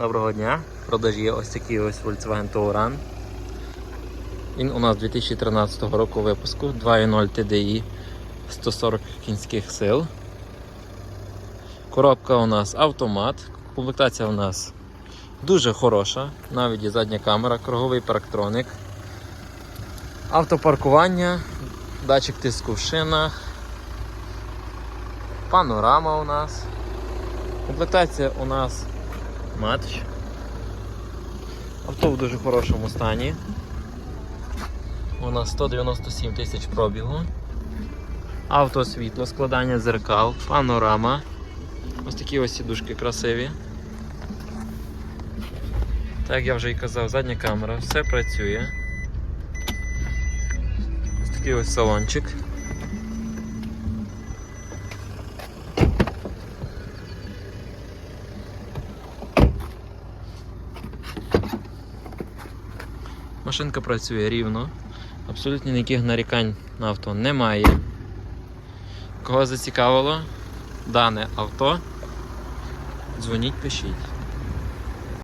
доброго дня. В продажі ось такий ось Volkswagen Touran. Він у нас 2013 року випуску 2.0 TDI 140 кінських сил. Коробка у нас автомат. Комплектація у нас дуже хороша. Навіть є задня камера, круговий парктроник. Автопаркування, датчик тиску в шинах. Панорама у нас. Комплектація у нас матч. Авто в дуже хорошому стані. У нас 197 тисяч пробігу. Авто світло, складання зеркал, панорама. Ось такі ось сідушки красиві. Так як я вже і казав, задня камера, все працює. Ось такий ось салончик. Машинка працює рівно, абсолютно ніяких нарікань на авто немає. Кого зацікавило дане авто, дзвоніть, пишіть.